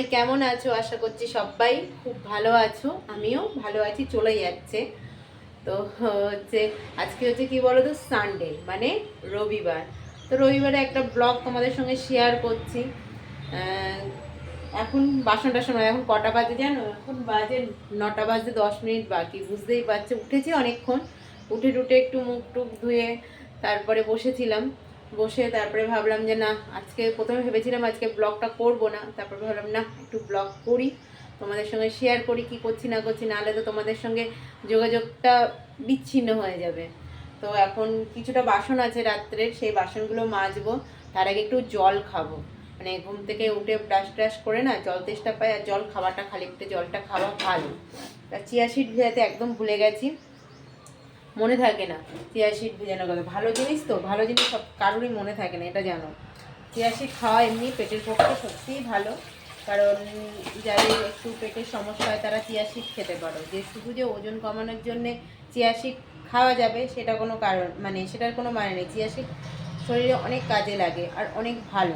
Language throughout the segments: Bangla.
সবাই কেমন আছো? আশা করছি সবাই খুব ভালো আছো। আমিও ভালো আছি, চলে যাচ্ছে। তো হচ্ছে, আজকে হচ্ছে কি বলো তো সানডে মানে রবিবার। তো রবিবারে একটা ব্লগ তোমাদের সঙ্গে শেয়ার করছি। এখন বাসন টাসন এখন কটা বাজে জানো? এখন বাজে নটা বাজে দশ মিনিট বাকি, বুঝতেই পারছ? উঠেছি অনেকক্ষণ। উঠে টুটে একটু মুখ টুক ধুয়ে তারপরে বসেছিলাম। বসে তারপরে ভাবলাম যে না, আজকে প্রথমে ভেবেছিলাম আজকে ব্লগটা করব না, তারপরে ভাবলাম না, একটু ব্লগ করি, তোমাদের সঙ্গে শেয়ার করি, কি করছি না করছি, নাহলে তো তোমাদের সঙ্গে যোগাযোগটা বিচ্ছিন্ন হয়ে যাবে। তো এখন কিছুটা বাসন আছে রাত্রে, সেই বাসনগুলো মাজবো, তার আগে একটু জল খাব। মানে ঘুম থেকে উঠে ব্রাশ ট্রাশ করে না, জল তেষ্টা পাই আর জল খাওয়াটা খালি একটু জলটা খাওয়া ভালো। আর চিয়া সিড ভেজাতে একদম ভুলে গেছি। মনে থাকে না। চিয়া সিড ভেজানোর কথা ভালো জিনিস তো, ভালো জিনিস সব কারোরই মনে থাকে না, এটা জানো। চিয়া সিড খাওয়া এমনি, পেটের পক্ষে সত্যিই ভালো। কারণ যাদের একটু পেটের সমস্যা হয়, তারা চিয়া সিড খেতে পারো। যে শুধু যে ওজন কমানোর জন্যে চিয়া সিড খাওয়া যাবে, সেটা কোনো কারণ মানে সেটার কোনো মানে নেই। চিয়া সিড শরীরে অনেক কাজে লাগে আর অনেক ভালো।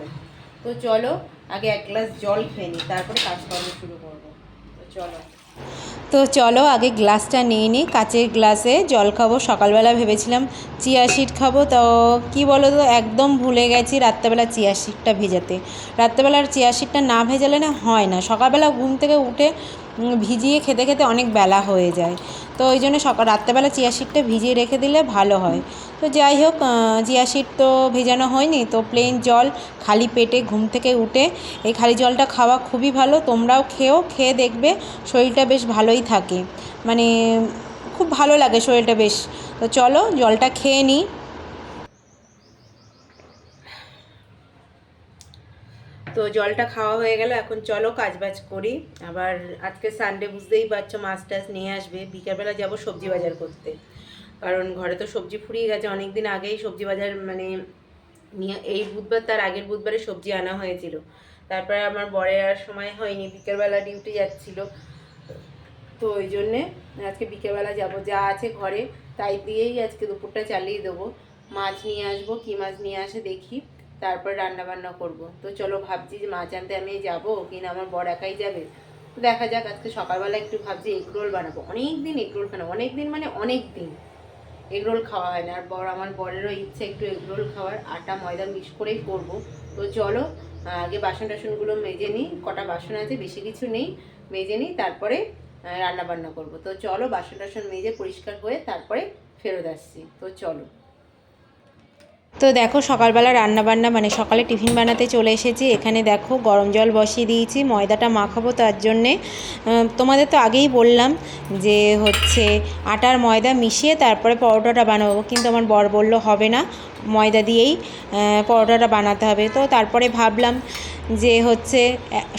তো চলো, আগে এক গ্লাস জল খেয়ে নিই, তারপরে কাজকর্ম শুরু করব। তো চলো। তো চলো আগে গ্লাসটা নিয়ে নিই। কাচের গ্লাসে জল খাব। সকালবেলা ভেবেছিলাম চিয়া সিড খাব। তো কি বলো তো? একদম ভুলে গেছি রাত্রেবেলা চিয়া সিডটা ভেজাতে। রাত্রেবেলার চিয়া সিডটা না ভেজালে না হয় না। সকালবেলা ঘুম থেকে উঠে ভিজিয়ে খেতে খেতে অনেক বেলা হয়ে যায়। তো ওই জন্য সকাল রাত্রেবেলা চিয়া সিডটা ভিজিয়ে রেখে দিলে ভালো হয়। তো যাই হোক চিয়া সিড তো ভেজানো হয়নি, তো প্লেন জল, খালি পেটে ঘুম থেকে উঠে এই খালি জলটা খাওয়া খুবই ভালো। তোমরাও খেও, খেয়ে দেখবে, শরীরটা বেশ ভালোই থাকে। মানে খুব ভালো লাগে শরীরটা বেশ। তো চলো জলটা খেয়ে নিই। তো জলটা খাওয়া হয়ে গেল, এখন চলো কাজবাজ করি। আবার আজকে সানডে বুঝতেই পারছ মাছ টাছ নিয়ে আসবে। বিকেলবেলা যাব সবজি বাজার করতে। কারণ ঘরে তো সবজি ফুরিয়ে গেছে। অনেক দিন আগেই সবজি বাজার মানে নিয়ে, এই বুধবার তার আগের বুধবারে সবজি আনা হয়েছিল। তারপরে আমার বরের আর সময় হয়নি। বিকেলবেলা ডিউটি যাচ্ছিল। তো ওই জন্যে আজকে বিকেলবেলা যাব। যা আছে ঘরে, তাই দিয়েই আজকে দুপুরটা চালিয়ে দেবো। মাছ নিয়ে আসব, কী মাছ নিয়ে আসে দেখি। তারপর রান্না বান্না করব। তো চলো ভাবছি যে মাছ আনতে আমি যাব কিনা, আমার বর একাই যাবে। তো দেখা যাক, আজকে সকালবেলা একটু ভাবছি এগ রোল বানাবো। অনেক দিন এগ রোল খাব অনেক দিন মানে অনেক দিন এগ রোল খাওয়া হয় না। আর বর, আমার বরেরও ইচ্ছে একটু এগ রোল খাওয়ার, আটা, ময়দা মিক্স করেই করব। তো চলো আগে বাসন টাসনগুলো মেজে নিই, কটা বাসন আছে, বেশি কিছু নেই, মেজে নিই, তারপরে রান্না বান্না করব। তো চলো বাসন টাসন মেজে পরিষ্কার হয়ে তারপরে ফেরত আসছি। তো চলো। তো দেখো সকালবেলা রান্না বান্না মানে সকালে টিফিন বানাতে চলে এসেছি। এখানে দেখো গরম জল বসিয়ে দিয়েছি, ময়দাটা মাখাবো তার জন্যে। তোমাদের তো আগেই বললাম যে হচ্ছে আটার ময়দা মিশিয়ে তারপরে পরোটাটা বানাবো, কিন্তু আমার বর বলল হবে না, ময়দা দিয়েই পরোটাটা বানাতে হবে। তো তারপরে ভাবলাম যে হচ্ছে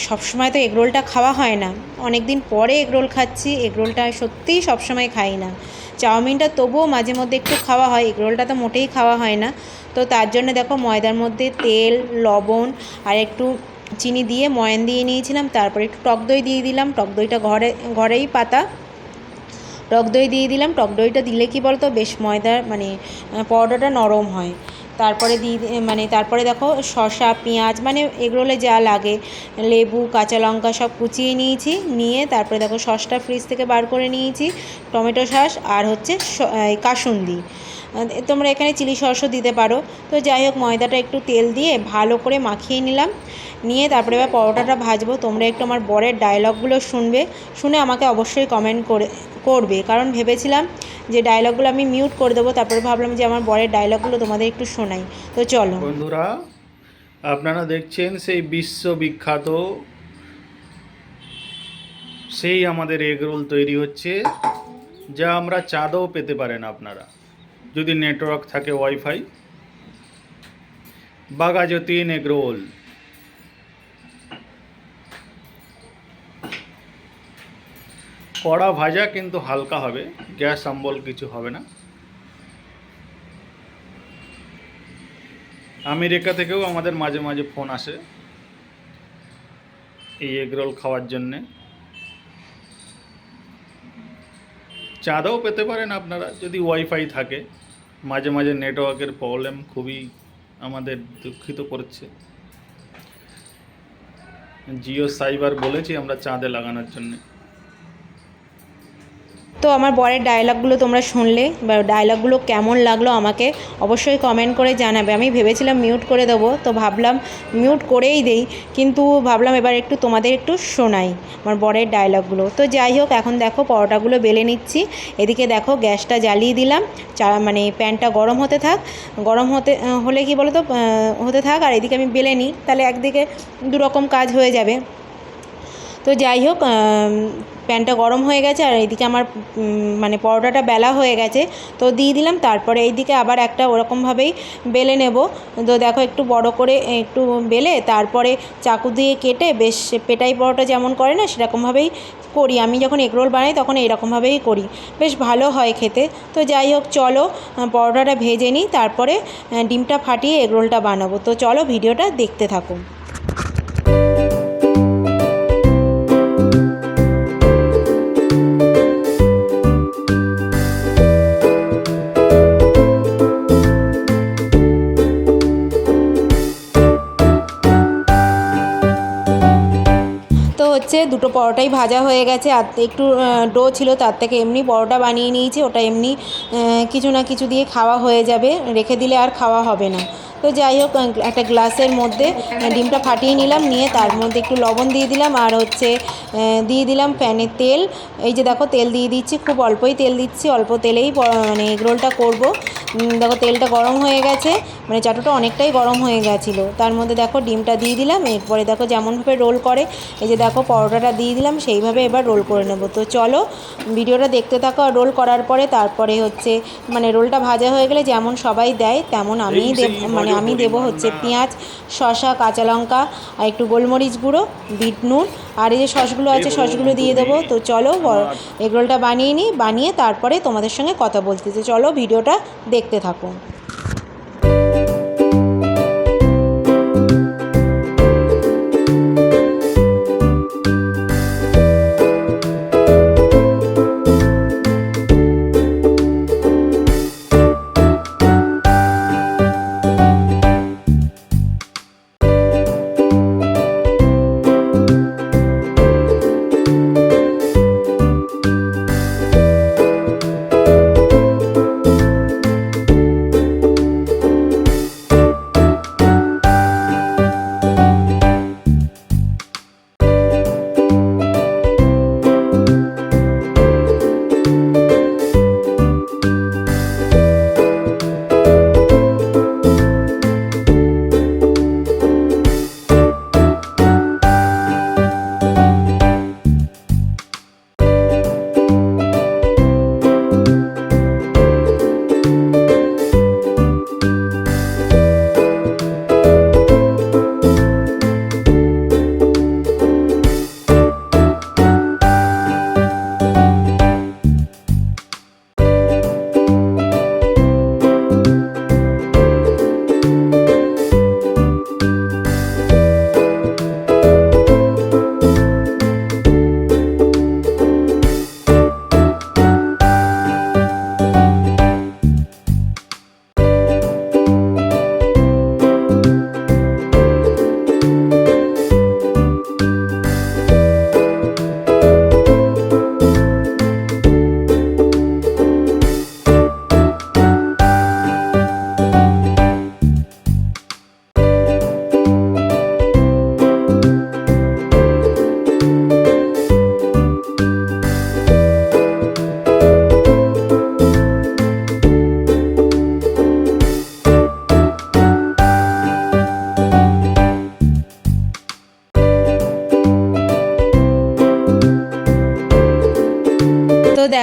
সবসময় তো এগরোলটা খাওয়া হয় না। অনেক দিন পরে এগরোল খাচ্ছি, এগরোলটা সত্যিই সবসময় খাই না। চাউমিনটা তবুও মাঝে মধ্যে একটু খাওয়া হয়, এগরোলটা তো মোটেই খাওয়া হয় না। তো তার জন্য দেখো ময়দার মধ্যে তেল, লবণ আর একটু চিনি দিয়ে ময়ান দিয়ে নিয়েছিলাম। তারপরে একটু টক দই দিয়ে দিলাম। টক দইটা ঘরে, ঘরেই পাতা। টক দই দিয়ে দিলাম। টক দইটা দিলে কি বলতো? বেশ ময়দার মানে পরোটাটা নরম হয়। তারপরে দিয়ে মানে তারপরে দেখো শসা, পেঁয়াজ মানে এগরোলে যা লাগে, লেবু, কাঁচা লঙ্কা সব কুচিয়ে নিয়েছি। নিয়ে তারপরে দেখো সসটা ফ্রিজ থেকে বার করে নিয়েছি। টমেটো সস আর হচ্ছে কাসুন্দি। তোমরা এখানে চিলি সসও দিতে পারো। তো যাই হোক, ময়দাটা একটু তেল দিয়ে ভালো করে মাখিয়ে নিলাম। নিয়ে তারপরে এবার পরোটাটা ভাজবো। তোমরা একটু আমার বরের ডায়লগগুলো শুনবে। শুনে আমাকে অবশ্যই কমেন্ট করে, করবে। কারণ ভেবেছিলাম যে ডায়লগগুলো আমি মিউট করে দেবো। তারপরে ভাবলাম যে আমার বরের ডায়লগগুলো তোমাদের একটু শোনাই। তো চলো। বন্ধুরা, আপনারা দেখছেন সেই বিশ্ববিখ্যাত, সেই আমাদের এগরোল তৈরি হচ্ছে, যা আমরা চাঁদও পেতে পারেন আপনারা। যদি নেটওয়ার্ক থাকে ওয়াইফাই বাগাযতীন এগরোল কড়া ভাজা কিন্তু হালকা হবে, গ্যাস অম্বল কিছু হবে না। আমেরিকা থেকেও আমাদের মাঝে মাঝে ফোন আসে এই এগরোল খাওয়ার জন্যে। চাঁদাও পেতে পারেন আপনারা, যদি ওয়াইফাই থাকে। মাঝে মাঝে নেটওয়ার্কের প্রবলেম খুবই আমাদের দুঃখিত করছে। জিও সাইবার বলেছি আমরা চাঁদে লাগানোর জন্যে। তো আমার বরের ডায়লগগুলো তোমরা শুনলে বা ডায়লগগুলো কেমন লাগল আমাকে অবশ্যই কমেন্ট করে জানাবে। আমি ভেবেছিলাম মিউট করে দেবো, তো ভাবলাম মিউট করেই দেই, কিন্তু ভাবলাম এবার একটু তোমাদের একটু শোনাই আমার বরের ডায়লগগুলো তো যাই হোক, এখন দেখো পরোটাগুলো বেলে নিচ্ছি। এদিকে দেখো গ্যাসটা জ্বালিয়ে দিলাম। চা মানে প্যানটা গরম হতে থাক, গরম হতে, হলে কি বলো তো হতে থাক, আর এদিকে আমি বেলে নিই, তাহলে একদিকে দুরকম কাজ হয়ে যাবে। তো যাই হোক প্যানটা গরম হয়ে গেছে আর এইদিকে আমার মানে পরোটাটা বেলা হয়ে গেছে। তো দিয়ে দিলাম, তারপরে এইদিকে আবার একটা ওরকমভাবেই বেলে নেব। তো দেখো একটু বড় করে একটু বেলে, তারপরে চাকু দিয়ে কেটে বেশ পেটাই পরোটা যেমন করে না, সেরকমভাবেই করি। আমি যখন এগরোল বানাই তখন এইরকমভাবেই করি। বেশ ভালো হয় খেতে। তো যাই হোক, চলো পরোটাটা ভেজে নিই, তারপরে ডিমটা ফাটিয়ে এগরোলটা বানাবো। তো চলো, ভিডিওটা দেখতে থাকো হচ্ছে, দুটো পরোটাই ভাজা হয়ে গেছে, আর একটু ডো ছিল, তার থেকে এমনি পরোটা বানিয়ে নিয়েছি, ওটা এমনি কিছু না কিছু দিয়ে খাওয়া হয়ে যাবে, রেখে দিলে আর খাওয়া হবে না। তো যাই হোক একটা গ্লাসের মধ্যে ডিমটা ফাটিয়ে নিলাম নিয়ে তার মধ্যে একটু লবণ দিয়ে দিলাম আর হচ্ছে দিয়ে দিলাম প্যানে তেল। এই যে দেখো তেল দিয়ে দিচ্ছি খুব অল্পই তেল দিচ্ছি অল্প তেলেই মানে এগরোলটা করব। উম, দেখো তেলটা গরম হয়ে গেছে মানে চাটুটা অনেকটাই গরম হয়ে গেছিল। তার মধ্যে দেখো ডিমটা দিয়ে দিলাম এরপরে দেখো যেমনভাবে রোল করে এই যে দেখো পরোটাটা দিয়ে দিলাম সেইভাবে এবার রোল করে নেব। তো চলো ভিডিওটা দেখতে থাকো আর রোল করার পরে তারপরে হচ্ছে মানে রোলটা ভাজা হয়ে গেলে যেমন সবাই দেয় তেমন আমি এই দেব মানে আমি দেব হচ্ছে পেঁয়াজ শশা কাঁচা লঙ্কা আর একটু গোলমরিচ গুঁড়ো বিট নুন আর এই যে সসগুলো আছে সসগুলো দিয়ে দেবো। তো চলো এগরোলটা বানিয়ে নিই বানিয়ে তারপরে তোমাদের সঙ্গে কথা বলতে চলো ভিডিওটা দেখতে থাকো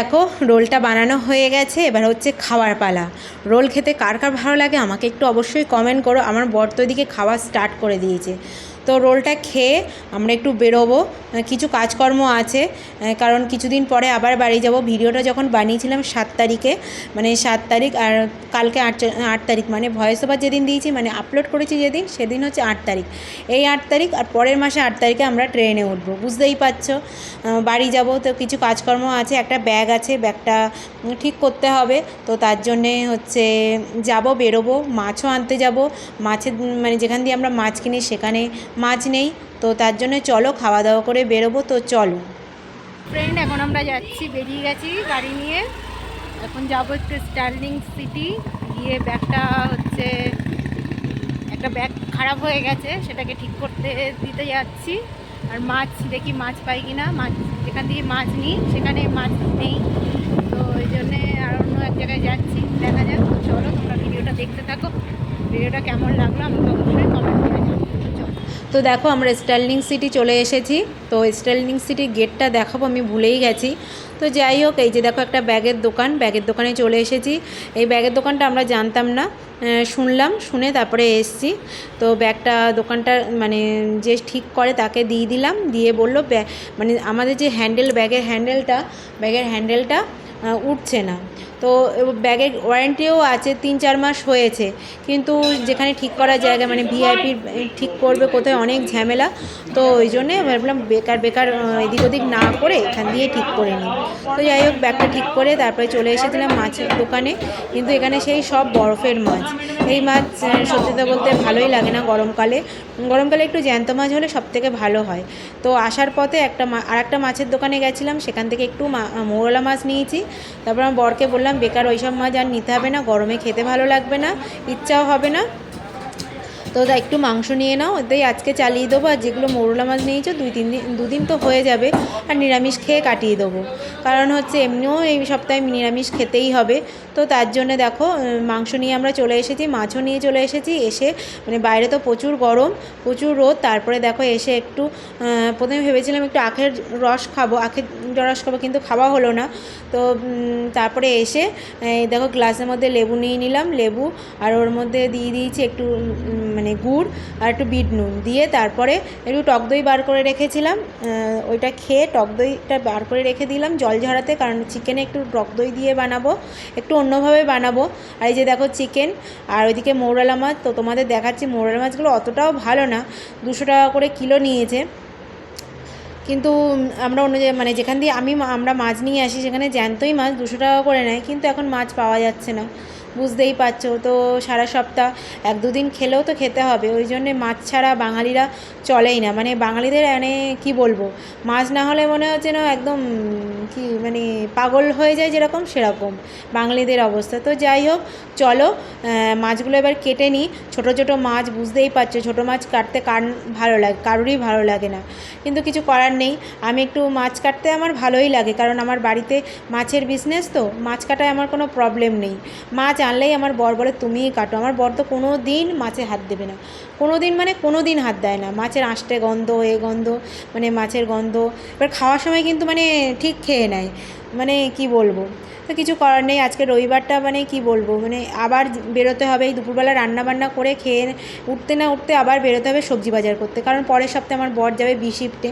দেখো, রোলটা বানানো হয়ে গেছে, এবার হচ্ছে খাওয়ার পালা। রোল খেতে কার কার ভালো লাগে আমাকে একটু অবশ্যই কমেন্ট করো। আমার বর তো এদিকে খাওয়া স্টার্ট করে দিয়েছে। তো রোলটা খেয়ে আমরা একটু বেরোবো। কিছু কাজকর্ম আছে কারণ কিছুদিন পরে আবার বাড়ি যাব। ভিডিওটা যখন বানিয়েছিলাম সাত তারিখে মানে সাত তারিখ আর কালকে আট আট তারিখ মানে ভয়েস ওভার যেদিন দিয়েছি মানে আপলোড করেছি যেদিন, সেদিন হচ্ছে আট তারিখ। এই আট তারিখ আর পরের মাসে আট তারিখে আমরা ট্রেনে উঠবো, বুঝতেই পারছ? বাড়ি যাব, তো কিছু কাজকর্ম আছে, একটা ব্যাগ আছে, ব্যাগটা ঠিক করতে হবে। তো তার জন্যে হচ্ছে যাব, বেরোবো, মাছও আনতে যাব। মাছের মানে যেখান দিয়ে আমরা মাছ কিনি, সেখানে মাছ নেই, তো তার জন্য চলো খাওয়া দাওয়া করে বেরোবো, তো চলো। ফ্রেন্ড এখন আমরা যাচ্ছি, বেরিয়ে গেছি গাড়ি নিয়ে। এখন যাব একটু স্টার্লিং সিটি গিয়ে ব্যাগটা হচ্ছে একটা ব্যাগ খারাপ হয়ে গেছে, সেটাকে ঠিক করতে দিতে যাচ্ছি। আর মাছ, দেখি মাছ পাই কিনা, মাছ, যেখান থেকে মাছ নিই, সেখানে মাছ নেই তো ওই জন্যে আর অন্য এক জায়গায় যাচ্ছি দেখা যাক তো চলো তোমরা ভিডিওটা দেখতে থাকো ভিডিওটা কেমন লাগল আমাকে অবশ্যই কমেন্ট করে জানাও তো চলো। তো দেখো আমরা স্টার্লিং সিটি চলে এসেছি। তো স্টার্লিং সিটির গেটটা দেখাবো, আমি ভুলেই গেছি। তো যাই হোক, এই যে দেখো একটা ব্যাগের দোকান, ব্যাগের দোকানে চলে এসেছি। এই ব্যাগের দোকানটা আমরা জানতাম না শুনলাম, শুনে তারপরে এসছি। তো ব্যাগটা, দোকানটা মানে যে ঠিক করে তাকে দিয়ে দিলাম, দিয়ে বলল মানে আমাদের যে হ্যান্ডেল ব্যাগের হ্যান্ডেলটা ব্যাগের হ্যান্ডেলটা উঠছে না। তো ব্যাগের ওয়ারেন্টিও আছে তিন চার মাস হয়েছে। কিন্তু যেখানে ঠিক করার জায়গা মানে ভিআইপির ঠিক করবে কোথায় অনেক ঝামেলা। তো ওই জন্যে ভাবলাম বেকার বেকার এদিক ওদিক না করে এখান দিয়ে ঠিক করে নিই। তো যাই হোক ব্যাগটা ঠিক করে তারপরে চলে এসেছিলাম মাছের দোকানে। কিন্তু এখানে সেই সব বরফের মাছ। এই মাছ আহ, সত্যি বলতে ভালোই লাগে না গরমকালে। গরমকালে একটু জ্যান্ত মাছ হলে সব থেকে ভালো হয়। তো আসার পথে একটা আর একটা মাছের দোকানে গেছিলাম। সেখান থেকে একটু মৌরলা মাছ নিয়েছি। তারপর আমার বরকে বললাম বেকার ওই সব মাছ আর নিতে হবে না, গরমে খেতে ভালো লাগবে না, ইচ্ছাও হবে না। তো একটু মাংস নিয়ে নাও ওতেই আজকে চালিয়ে দেবো, আর যেগুলো মৌরলা মাছ নিয়েছো, দুই তিন দিন, দুদিন তো হয়ে যাবে, আর নিরামিষ খেয়ে কাটিয়ে দেবো। কারণ হচ্ছে, এমনিও এই সপ্তাহে নিরামিষ খেতেই হবে। তো তার জন্য দেখো মাংস নিয়ে আমরা চলে এসেছি, মাছও নিয়ে চলে এসেছি। এসে মানে বাইরে তো প্রচুর গরম, প্রচুর রোদ, তারপরে দেখো এসে একটু প্রথমে ভেবেছিলাম একটু আখের রস খাব, আখের রস খাব, কিন্তু খাওয়া হলো না। তো তারপরে এসে দেখো গ্লাসের মধ্যে লেবু নিয়ে নিলাম, লেবু, আর ওর মধ্যে দিয়ে দিয়েছি একটু মানে গুড়, আর একটু বিট নুন। দিয়ে তারপরে একটু টক দই বার করে রেখেছিলাম ওইটা খেয়ে টক দইটা বার করে রেখে দিলাম জল ঝরাতে, কারণ চিকেনে একটু টক দই দিয়ে বানাবো। একটু অন্যভাবে বানাবো। আর এই যে দেখো চিকেন আর ওইদিকে মৌরালা মাছ, তো তোমাদের দেখাচ্ছি মৌরালা মাছগুলো অতটাও ভালো না, দুশো টাকা করে কিলো নিয়েছে। কিন্তু আমরা অন্য মানে যেখান দিয়ে আমি, আমরা মাছ নিয়ে আসি, সেখানে জ্যান্তই মাছ দুশো টাকা করে নেয়, কিন্তু এখন মাছ পাওয়া যাচ্ছে না। বুঝতেই পারছ। তো সারা সপ্তাহ এক দুদিন খেলেও তো খেতে হবে। ওই জন্যে মাছ ছাড়া বাঙালিরা চলেই না। মানে বাঙালিদের মানে কি বলব? মাছ না হলে মনে হচ্ছে না একদম কি মানে পাগল হয়ে যায় যেরকম সেরকম বাঙালিদের অবস্থা। তো যাই হোক, চলো মাছগুলো এবার কেটে নিই। ছোটো ছোটো মাছ বুঝতেই পারছ, ছোটো মাছ কাটতে কার ভালো লাগে, কারোরই ভালো লাগে না। কিন্তু কিছু করার নেই। আমি একটু মাছ কাটতে আমার ভালোই লাগে। কারণ আমার বাড়িতে মাছের বিজনেস তো, মাছ কাটায় আমার কোনো প্রবলেম নেই। মাছ আনলেই আমার বর বলে, তুমিই কাটো। আমার বর তো কোনো দিন মাছে হাত দেবে না। কোনো দিন মানে কোনো দিন হাত দেয় না। মাছের আঁশটে গন্ধ, এ গন্ধ মানে মাছের গন্ধ। এবার খাওয়ার সময় কিন্তু মানে ঠিক খেয়ে নেয়। মানে কি বলব? তো কিছু করার নেই। আজকে রবিবারটা মানে কি বলব? মানে আবার বেরোতে হবে। এই দুপুরবেলা রান্না বান্না করে খেয়ে উঠতে না উঠতে আবার বেরোতে হবে সবজি বাজার করতে। কারণ পরের সপ্তাহে আমার বর যাবে বি শিফটে।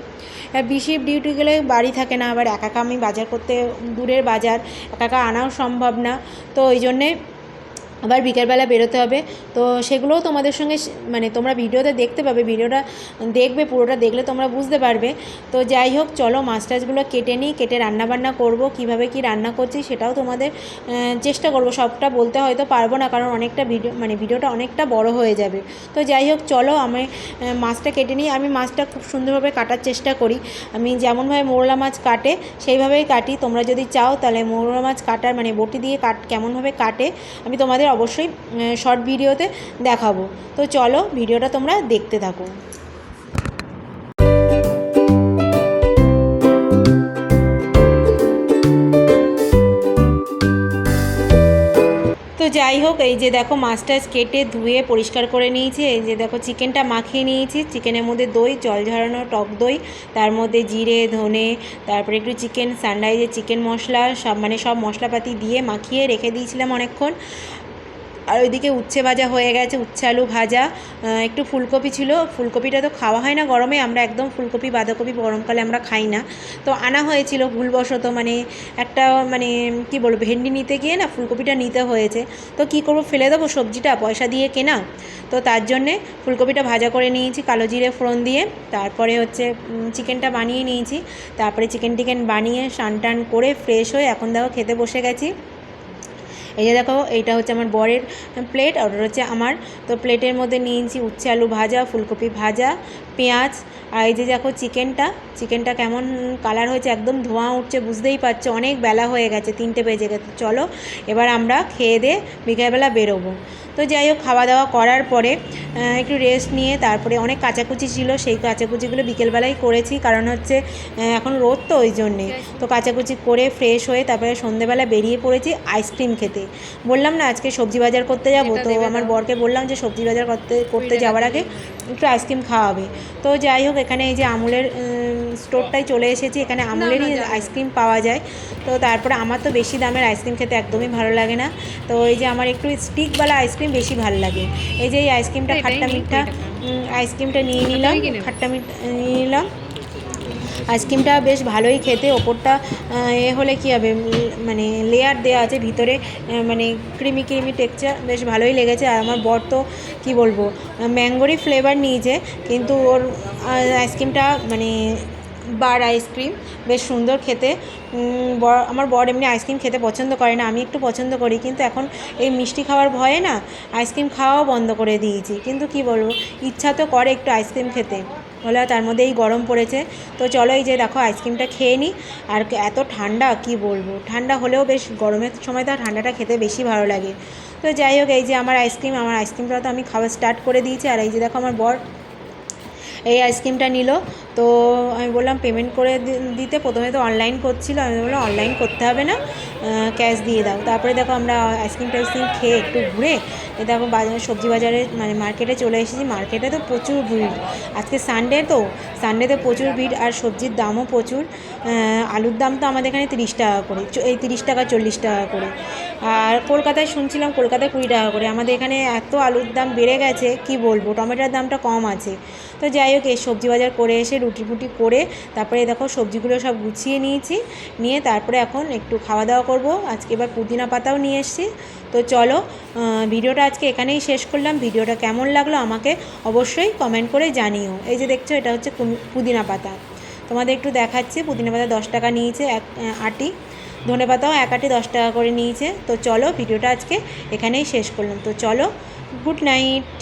বি শিফট ডিউটি গেলে বাড়ি থাকে না। আবার একা আমি বাজার করতে, দূরের বাজার। একা আনাও সম্ভব না। তো ওই জন্যে আবার বিকেলবেলা বেরোতে হবে। তো সেগুলোও তোমাদের সঙ্গে মানে তোমরা ভিডিওতে দেখতে পাবে, ভিডিওটা দেখবে, পুরোটা দেখলে তোমরা বুঝতে পারবে। তো যাই হোক, চলো মাছ টাছগুলো কেটে নিই, কেটে রান্না বান্না করব, কীভাবে কি রান্না করছি সেটাও তোমাদের চেষ্টা করব। সবটা বলতে হয়তো পারব না, কারণ অনেকটা ভিডিও মানে ভিডিওটা অনেকটা বড় হয়ে যাবে। তো যাই হোক, চলো আমি মাছটা কেটে নিই। আমি মাছটা খুব সুন্দরভাবে কাটার চেষ্টা করি। আমি যেমনভাবে মোরলা মাছ কাটে, সেইভাবেই কাটি। তোমরা যদি চাও তাহলে মোরলা মাছ কাটার মানে বটি দিয়ে কাট, কেমনভাবে কাটে, আমি তোমাদের অবশ্যই শর্ট ভিডিওতে দেখাবো। তো চলো ভিডিওটা তোমরা দেখতে থাকো। তো যাই হোক, এই যে দেখো মাছ টাছ কেটে ধুয়ে পরিষ্কার করে নিয়েছি। এই যে দেখো চিকেনটা মাখিয়ে নিয়েছি। চিকেনের মধ্যে দই, জল ঝরানো টক দই, তার মধ্যে জিরে, ধনে, তারপরে একটু চিকেন সানরাইজের চিকেন মশলা, সব মানে সব মশলাপাতি দিয়ে মাখিয়ে রেখে দিয়েছিলাম অনেকক্ষণ। আর ওইদিকে উচ্ছে ভাজা হয়ে গেছে, উচ্ছে আলু ভাজা। একটু ফুলকপি ছিল, ফুলকপিটা তো খাওয়া হয় না গরমে, আমরা একদম ফুলকপি, বাঁধাকপি গরমকালে আমরা খাই না। তো আনা হয়েছিল ভুলবশত মানে একটা মানে কি বলব, ভেন্ডি নিতে গিয়ে না ফুলকপিটা নিতে হয়েছে। তো কি করব, ফেলে দেবো সবজিটা, পয়সা দিয়ে কেনা। তো তার জন্যে ফুলকপিটা ভাজা করে নিয়েছি, কালো জিরে ফোড়ন দিয়ে। তারপরে হচ্ছে চিকেনটা বানিয়ে নিয়েছি। তারপরে চিকেন টিকেন বানিয়ে স্নান টান করে ফ্রেশ হয়ে এখন দেখো খেতে বসে গেছি। এই যে দেখো, এইটা হচ্ছে আমার বরের প্লেট আর ওটা হচ্ছে আমার। তো প্লেটের মধ্যে নিয়েছি উচ্ছে আলু ভাজা, ফুলকপি ভাজা, পেঁয়াজ। আর এই যে দেখো চিকেনটা চিকেনটা কেমন কালার হয়েছে, একদম ধোঁয়া উঠছে, বুঝতেই পারছ, অনেক বেলা হয়ে গেছে, তিনটে বেজে গেছে। চলো, এবার আমরা খেয়ে দিয়ে বিকেলবেলা বেরোবো। তো যাই হোক খাওয়া দাওয়া করার পরে একটু রেস্ট নিয়ে তারপরে অনেক কাচাকুচি ছিল সেই কাচাকুচিগুলো বিকেলবেলায় করেছি। কারণ হচ্ছে এখন রোদ তো ওই জন্যে। তো কাচাকুচি করে ফ্রেশ হয়ে তারপরে সন্ধেবেলা বেরিয়ে পড়েছি আইসক্রিম খেতে। বললাম না আজকে সবজি বাজার করতে যাব? তো আমার বরকে বললাম যে সবজি বাজার করতে করতে যাওয়ার আগে একটু আইসক্রিম খাওয়াবে। তো যাই হোক এখানে এই যে আমুলের স্টোরটায় চলে এসেছি এখানে আমুলেরই আইসক্রিম পাওয়া যায়। তো তারপরে আমার তো বেশি দামের আইসক্রিম খেতে একদমই ভালো লাগে না। তো এই যে আমার একটু স্টিকওয়ালা আইসক্রিম বেশি ভালো লাগে। এই যে এই আইসক্রিমটা খাট্টা মিঠা আইসক্রিমটা নিয়ে নিলাম খাট্টা মিঠা নিয়ে নিলাম। আইসক্রিমটা বেশ ভালোই খেতে ওপরটা এ হলে কী হবে মানে লেয়ার দেওয়া আছে ভিতরে মানে ক্রিমি ক্রিমি টেক্সচার বেশ ভালোই লেগেছে। আর আমার বর তো কী বলব ম্যাঙ্গোরই ফ্লেভার নিয়েছে কিন্তু ওর আইসক্রিমটা মানে বার আইসক্রিম বেশ সুন্দর খেতে। বর, আমার বর এমনি আইসক্রিম খেতে পছন্দ করে না, আমি একটু পছন্দ করি, কিন্তু এখন এই মিষ্টি খাওয়ার ভয়ে না আইসক্রিম খাওয়াও বন্ধ করে দিয়েছি। কিন্তু কি বলব, ইচ্ছা তো করে একটু আইসক্রিম খেতে। আর তার মধ্যে এই গরম পড়েছে। তো চলো এই যে দেখো আইসক্রিমটা খেয়ে নিই আর এত ঠান্ডা, কি বলব? ঠান্ডা হলেও বেশ গরমের সময় তো ঠান্ডাটা খেতে বেশি ভালো লাগে। তো যাই হোক, এই যে আমার আইসক্রিম আমার আইসক্রিমটা তো আমি খাওয়া স্টার্ট করে দিয়েছি। আর এই যে দেখো আমার বর এই আইসক্রিমটা নিল। তো আমি বললাম পেমেন্ট করে দিতে। প্রথমে তো অনলাইন করছিল। আমি বললাম অনলাইন করতে হবে না। ক্যাশ দিয়ে দাও। তারপরে দেখো আমরা আইসক্রিম টাইসক্রিম খেয়ে একটু ঘুরে দেখো বাজারে সবজি বাজারে মানে মার্কেটে চলে এসেছি। মার্কেটে তো প্রচুর ভিড়। আজকে সানডে তো। সানডেতে প্রচুর ভিড় আর সবজির দামও প্রচুর। আলুর দাম তো আমাদের এখানে তিরিশ টাকা করে। এই তিরিশ টাকা, চল্লিশ টাকা করে। আর কলকাতায় শুনছিলাম, কলকাতায় কুড়ি টাকা করে। আমাদের এখানে এত আলুর দাম বেড়ে গেছে, কি বলব? টমেটোর দামটা কম আছে। তো যাই হোক, এই সবজি বাজার করে এসে রুটি ফুটি করে তারপরে দেখো সবজিগুলো সব গুছিয়ে নিয়েছি। নিয়ে তারপরে এখন একটু খাওয়া দাওয়া করব। আজকে এবার পুদিনা পাতাও নিয়ে এসেছি। তো চলো ভিডিওটা আজকে এখানেই শেষ করলাম। ভিডিওটা কেমন লাগল আমাকে অবশ্যই কমেন্ট করে জানিও। এই যে দেখছ, এটা হচ্ছে পুদিনা পাতা। তোমাদের একটু দেখাচ্ছি। পুদিনা পাতা দশ টাকা নিয়েছে এক আটি। ধনে পাতাও এক আটি দশ টাকা করে নিয়েছে। তো চলো, ভিডিওটা আজকে এখানেই শেষ করলাম। তো চলো গুড নাইট